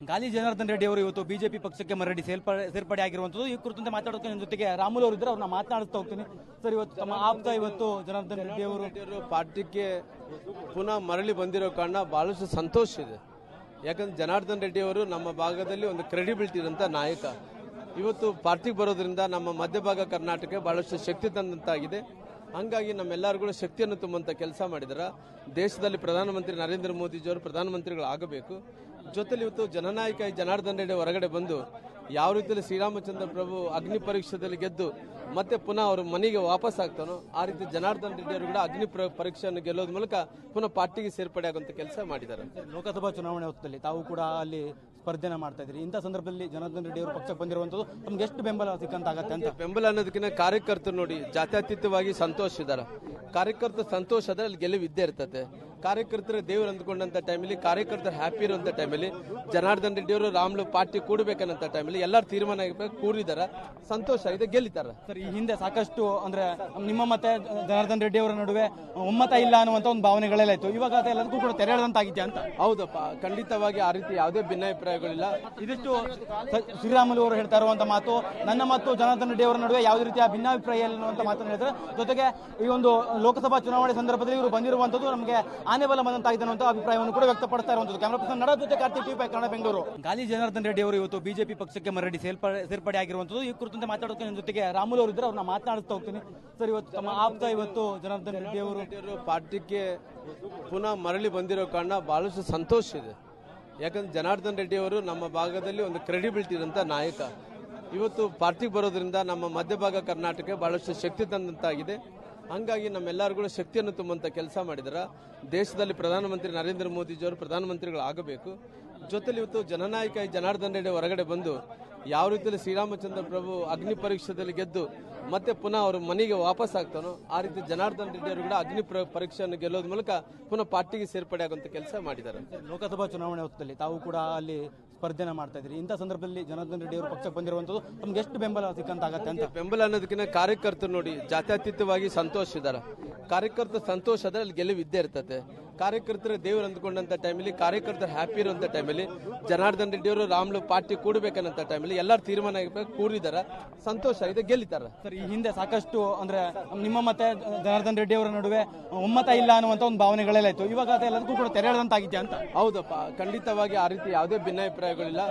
ಗಾಲಿ ಜನಾರ್ದನ್ ರೆಡ್ಡಿ ಅವರು ಇವತ್ತು ಬಿಜೆಪಿ ಪಕ್ಷಕ್ಕೆ ಮರಡಿ ಸೇರ್ಪಡೆ ಸೇರ್ಪಡೆ ಆಗಿರುವಂತದ್ದು ಈ ಕುರಿತಂತೆ ಮಾತಾಡೋಕೆ ನನ್ನ ಜೊತೆಗೆ ರಾಮುಲು ಅವರು ಇದ್ರೆ ಅವ್ರನ್ನ ಮಾತನಾಡಿಸ್ತಾ ಹೋಗ್ತೀನಿ. ಸರ್, ಇವತ್ತು ತಮ್ಮ ಆಪ್ತ ಇವತ್ತು ಜನಾರ್ದನ್ ರೆಡ್ಡಿ ಅವರು ಪಾರ್ಟಿಗೆ ಪುನಃ ಮರಳಿ ಬಂದಿರೋ ಕಾರಣ ಬಹಳಷ್ಟು ಸಂತೋಷ ಇದೆ. ಯಾಕಂದ್ರೆ ಜನಾರ್ದನ್ ರೆಡ್ಡಿ ಅವರು ನಮ್ಮ ಭಾಗದಲ್ಲಿ ಒಂದು ಕ್ರೆಡಿಬಿಲಿಟಿ ಇರೋಂಥ ನಾಯಕ. ಇವತ್ತು ಪಾರ್ಟಿಗೆ ಬರೋದ್ರಿಂದ ನಮ್ಮ ಮಧ್ಯಭಾಗ ಕರ್ನಾಟಕ ಬಹಳಷ್ಟು ಶಕ್ತಿ ತಂದಂತಾಗಿದೆ. ಹಂಗಾಗಿ ನಮ್ಮೆಲ್ಲರಿಗೂ ಶಕ್ತಿಯನ್ನು ತುಂಬುವಂಥ ಕೆಲಸ ಮಾಡಿದಾರೆ ದೇಶದಲ್ಲಿ ಪ್ರಧಾನಮಂತ್ರಿ ನರೇಂದ್ರ ಮೋದಿಜಿಯವರು ಪ್ರಧಾನಮಂತ್ರಿಗಳಾಗಬೇಕು. ಜೊತೆಲಿ ಇವತ್ತು ಜನನಾಯಕ ಜನಾರ್ದನ್ ರೆಡ್ಡಿ ಹೊರಗಡೆ ಬಂದು ಯಾವ ರೀತಿಯಲ್ಲಿ ಶ್ರೀರಾಮಚಂದ್ರ ಪ್ರಭು ಅಗ್ನಿ ಪರೀಕ್ಷೆದಲ್ಲಿ ಗೆದ್ದು ಮತ್ತೆ ಪುನಃ ಅವರು ಮನೆಗೆ ವಾಪಸ್ ಆಗ್ತಾನೋ ಆ ರೀತಿ ಜನಾರ್ದನ್ ರೆಡ್ಡಿ ಅವರು ಕೂಡ ಅಗ್ನಿ ಪ್ರ- ಪರೀಕ್ಷೆಯನ್ನು ಗೆಲ್ಲೋದ್ರ ಮೂಲಕ ಪುನಃ ಪಾರ್ಟಿಗೆ ಸೇರ್ಪಡೆ ಆಗುವಂತ ಕೆಲಸ ಮಾಡಿದ್ದಾರೆ. ಲೋಕಸಭಾ ಚುನಾವಣೆ ಹೊತ್ತಲ್ಲಿ ತಾವು ಕೂಡ ಅಲ್ಲಿ ಸ್ಪರ್ಧೆನ ಮಾಡ್ತಾ ಇದ್ರಿ ಇಂಥ ಸಂದರ್ಭದಲ್ಲಿ ಜನಾರ್ದನ್ ರೆಡ್ಡಿ ಅವರು ಪಕ್ಷಕ್ಕೆ ಬಂದಿರುವಂತದ್ದು ತಮ್ಗೆ ಎಷ್ಟು ಬೆಂಬಲ ಸಿಕ್ಕಂತಾಗತ್ತೆ ಅಂತ? ಬೆಂಬಲ ಅನ್ನೋದಕ್ಕಿಂತ ಕಾರ್ಯಕರ್ತರು ನೋಡಿ ಜಾತ್ಯತೀತವಾಗಿ ಸಂತೋಷ ಇದ್ದಾರೆ. ಕಾರ್ಯಕರ್ತ ಸಂತೋಷ ಆದರೆ ಅಲ್ಲಿ ಗೆಲುವು ಇದ್ದೇ ಇರ್ತದೆ. ಕಾರ್ಯಕರ್ತರ ದೇವರು ಅಂದ್ಕೊಂಡಂಥ ಟೈಮಲ್ಲಿ ಕಾರ್ಯಕರ್ತರು ಹ್ಯಾಪಿ ಇರುವಂತ ಟೈಮಲ್ಲಿ ಜನಾರ್ದನ್ ರೆಡ್ಡಿ ಅವರು ರಾಮ್ಲು ಪಾರ್ಟಿ ಕೂಡಬೇಕನ್ನಂತ ಟೈಮಲ್ಲಿ ಎಲ್ಲರೂ ತೀರ್ಮಾನ ಆಗಬೇಕು ಕೂಡಿದಾರ. ಸಂತೋಷ ಇದೆ ಗೆಲ್ಲಿತಾರ. ಸರ್ ಈ ಹಿಂದೆ ಸಾಕಷ್ಟು ಅಂದ್ರೆ ನಿಮ್ಮ ಮತ್ತೆ ಜನಾರ್ದನ್ ರೆಡ್ಡಿ ಅವರ ನಡುವೆ ಒಮ್ಮತ ಇಲ್ಲ ಅನ್ನುವಂತ ಒಂದು ಭಾವನೆಗಳೆಲ್ಲ ಇತ್ತು. ಇವಾಗ ಅದೆಲ್ಲದಕ್ಕೂ ಕೂಡ ತೆರೆ ಎಳೆದಂತಾಗಿದ್ಯಾ ಅಂತ. ಹೌದಪ್ಪ ಖಂಡಿತವಾಗಿ ಆ ರೀತಿ ಯಾವುದೇ ಭಿನ್ನಾಭಿಪ್ರಾಯಗಳಿಲ್ಲ. ಇದಿಷ್ಟು ಶ್ರೀರಾಮುಲು ಅವರು ಹೇಳ್ತಾ ಇರುವಂತ ಮಾತು ನನ್ನ ಮತ್ತು ಜನಾರ್ದನ್ ರೆಡ್ಡಿ ಅವರ ನಡುವೆ ಯಾವುದೇ ರೀತಿಯ ಭಿನ್ನಾಭಿಪ್ರಾಯ ಇಲ್ಲ ಅನ್ನುವಂತ ಮಾತನ್ನು ಹೇಳ್ತಾರೆ ಜೊತೆಗೆ ಈ ಒಂದು ಲೋಕಸಭಾ ಚುನಾವಣೆ ಸಂದರ್ಭದಲ್ಲಿ ಇವರು ಬಂದಿರುವಂತದ್ದು ನಮಗೆ ಆನೆ ಬಲ ಬಂದಂತಾಗಿದೆ ಅನ್ನುವಂತ ಅಭಿಪ್ರಾಯವನ್ನು ಕೂಡ ವ್ಯಕ್ತಪಡಿಸ್ತಾ ಇರುವಂತದ್ದು. ಕ್ಯಾಮರಾ ಪರ್ಸನ್ ನಡ ಜೊತೆ ಕಾರ್ತಿಕ್ ಟಿವಿ ಕನ್ನಡ ಬೆಂಗಳೂರು. ಗಾಲಿ ಜನಾರ್ದನ್ ರೆಡ್ಡಿ ಅವರು ಇವತ್ತು ಬಿಜೆಪಿ ಪಕ್ಷಕ್ಕೆ ಮರಡಿ ಸೇರ್ಪಡೆ ಸೇರ್ಪಡೆ ಆಗಿರುವಂತದ್ದು. ಈ ಕುರಿತಂತೆ ಮಾತಾಡೋಕೆ ನನ್ನ ಜೊತೆಗೆ ರಾಮುಲು ಅವರು ಇದ್ರೆ ಅವ್ರನ್ನ ಮಾತನಾಡಿಸ್ತಾ ಹೋಗ್ತೀನಿ. ಸರ್ ಇವತ್ತು ತಮ್ಮ ಆಪ್ತ ಇವತ್ತು ಜನಾರ್ದನ್ ರೆಡ್ಡಿ ಅವರು ರೆಡ್ಡಿಯವರು ಪಾರ್ಟಿಗೆ ಪುನಃ ಮರಳಿ ಬಂದಿರೋ ಕಾರಣ ಬಹಳಷ್ಟು ಸಂತೋಷ ಇದೆ. ಯಾಕಂದ್ರೆ ಜನಾರ್ದನ್ ರೆಡ್ಡಿ ಅವರು ನಮ್ಮ ಭಾಗದಲ್ಲಿ ಒಂದು ಕ್ರೆಡಿಬಿಲಿಟಿ ಇರೋಂಥ ನಾಯಕ. ಇವತ್ತು ಪಾರ್ಟಿಗೆ ಬರೋದ್ರಿಂದ ನಮ್ಮ ಮಧ್ಯಭಾಗ ಕರ್ನಾಟಕ ಬಹಳಷ್ಟು ಶಕ್ತಿ ತಂದಂತಾಗಿದೆ. ಹಂಗಾಗಿ ನಮ್ಮೆಲ್ಲರಿಗೂ ಶಕ್ತಿಯನ್ನು ತುಂಬುವಂಥ ಕೆಲಸ ಮಾಡಿದ್ರೆ. ದೇಶದಲ್ಲಿ ಪ್ರಧಾನಮಂತ್ರಿ ನರೇಂದ್ರ ಮೋದಿಜಿಯವರು ಪ್ರಧಾನಮಂತ್ರಿಗಳು ಆಗಬೇಕು ಜೊತೆಲಿ ಇವತ್ತು ಜನನಾಯಕ ಜನಾರ್ದನ ರೆಡ್ಡಿ ಹೊರಗಡೆ ಬಂದು ಯಾವ ರೀತಿಯಲ್ಲಿ ಶ್ರೀರಾಮಚಂದ್ರ ಪ್ರಭು ಅಗ್ನಿ ಪರೀಕ್ಷೆಯಲ್ಲಿ ಗೆದ್ದು ಮತ್ತೆ ಪುನಃ ಅವರು ಮನೆಗೆ ವಾಪಸ್ ಆಗ್ತಾನೋ ಆ ರೀತಿ ಜನಾರ್ದನ್ ರೆಡ್ಡಿ ಅವರು ಕೂಡ ಅಗ್ನಿ ಪ್ರ- ಪರೀಕ್ಷೆಯನ್ನು ಗೆಲ್ಲೋದ ಮೂಲಕ ಪುನಃ ಪಾರ್ಟಿಗೆ ಸೇರ್ಪಡೆ ಆಗುವಂತ ಕೆಲಸ ಮಾಡಿದ್ದಾರೆ. ಲೋಕಸಭಾ ಚುನಾವಣೆ ಹೊತ್ತಲ್ಲಿ ತಾವು ಕೂಡ ಅಲ್ಲಿ ಸ್ಪರ್ಧೆನ ಮಾಡ್ತಾ ಇದ್ರಿ ಇಂಥ ಸಂದರ್ಭದಲ್ಲಿ ಜನಾರ್ದನ್ ರೆಡ್ಡಿ ಅವರು ಪಕ್ಷಕ್ಕೆ ಬಂದಿರುವಂತದ್ದು ತಮ್ಗೆ ಎಷ್ಟು ಬೆಂಬಲ ಸಿಕ್ಕಂತಾಗತ್ತೆ ಅಂತ? ಬೆಂಬಲ ಅನ್ನೋದಕ್ಕಿಂತ ಕಾರ್ಯಕರ್ತರು ನೋಡಿ ಜಾತ್ಯತೀತವಾಗಿ ಸಂತೋಷ ಇದ್ದಾರೆ. ಕಾರ್ಯಕರ್ತರು ಸಂತೋಷ ಆದ್ರೆ ಅಲ್ಲಿ ಗೆಲುವು ಇದ್ದೇ ಇರ್ತದೆ ಕಾರ್ಯಕರ್ತರ ದೇವರು ಅಂದ್ಕೊಂಡಂತ ಟೈಮಲ್ಲಿ ಕಾರ್ಯಕರ್ತರು ಹ್ಯಾಪಿ ಇರುವಂತ ಟೈಮಲ್ಲಿ ಜನಾರ್ದನ್ ರೆಡ್ಡಿ ಅವರು ರಾಮ್ಲು ಪಾರ್ಟಿ ಕೂಡಬೇಕನ್ನಂತ ಟೈಮಲ್ಲಿ ಎಲ್ಲರೂ ತೀರ್ಮಾನ ಕೂಡಿದಾರ ಸಂತೋಷ ಇದೆ ಗೆಲ್ಲಿತಾರ. ಸರ್ ಈ ಹಿಂದೆ ಸಾಕಷ್ಟು ಅಂದ್ರೆ ನಿಮ್ಮ ಮತ್ತೆ ಜನಾರ್ದನ್ ರೆಡ್ಡಿ ಅವರ ನಡುವೆ ಒಮ್ಮತ ಇಲ್ಲ ಅನ್ನುವಂತ ಒಂದು ಭಾವನೆಗಳೆಲ್ಲ ಇತ್ತು. ಇವಾಗ ಅದೆಲ್ಲದಕ್ಕೂ ಕೂಡ ತೆರೆ ಎಳೆದಂತಾಗಿದ್ಯಾ ಅಂತ? ಹೌದಪ್ಪ ಖಂಡಿತವಾಗಿ ಆ ರೀತಿ ಯಾವುದೇ ಭಿನ್ನಾಭಿಪ್ರಾಯಗಳಿಲ್ಲ.